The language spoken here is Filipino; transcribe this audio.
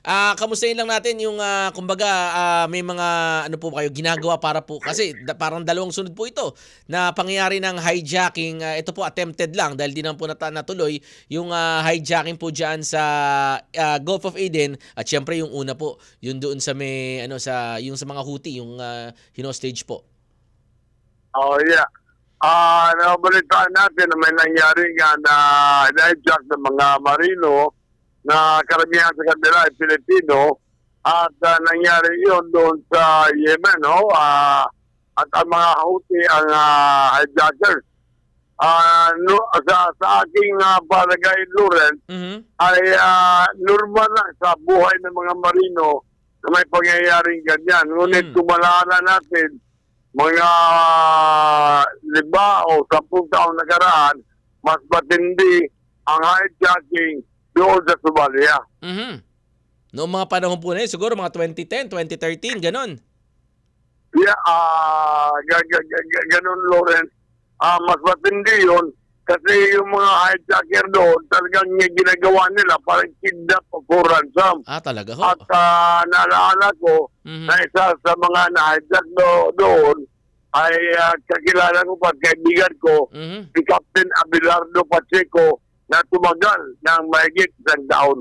Ah, kamustahin lang natin yung ah, kumbaga ah, may mga ano po kayo ginagawa para po kasi da- parang dalawang sunod po ito na pangyayari ng hijacking. Ah, ito po attempted lang dahil di naman po nata- natuloy yung ah, hijacking po diyan sa ah, Gulf of Aden at syempre yung una po yung doon sa may ano sa yung sa mga Houthi yung uh, hinostage po. Oh, yeah. Ah, nabalitaan natin na may nangyari nga na hijack ng mga marino na karamihan sa kanila ay Pilipino at ah, nangyari yun doon sa Yemen, no? Ah, at ang mga Houthi ang ah, hijackers. Ah, no, sa, sa aking uh, palagay, Lawrence, Mhm. ay ah, normal lang sa buhay ng mga marino na may pangyayaring ganyan. Ngunit Mm. kung malaala natin, mga lima o sampung taong nakaraan, mas matindi ang hijacking doon sa Somalia. Mhm. Noong mga panahon po na yun, siguro mga 2010, 2013, ganon. Yeah, ah ga- ga- ganun, Lawrence. Ah, mas matindi yun kasi yung mga hijacker doon, talagang yung ginagawa nila parang kidnap o for ransom. Ah, talaga ho. At ah, naalala ko Mhm. na isa sa mga na-hijack do- doon ay ah, kakilala ko pa, kaibigan ko, Mhm. si Captain Abelardo Pacheco na tumagal ng mahigit isang taon.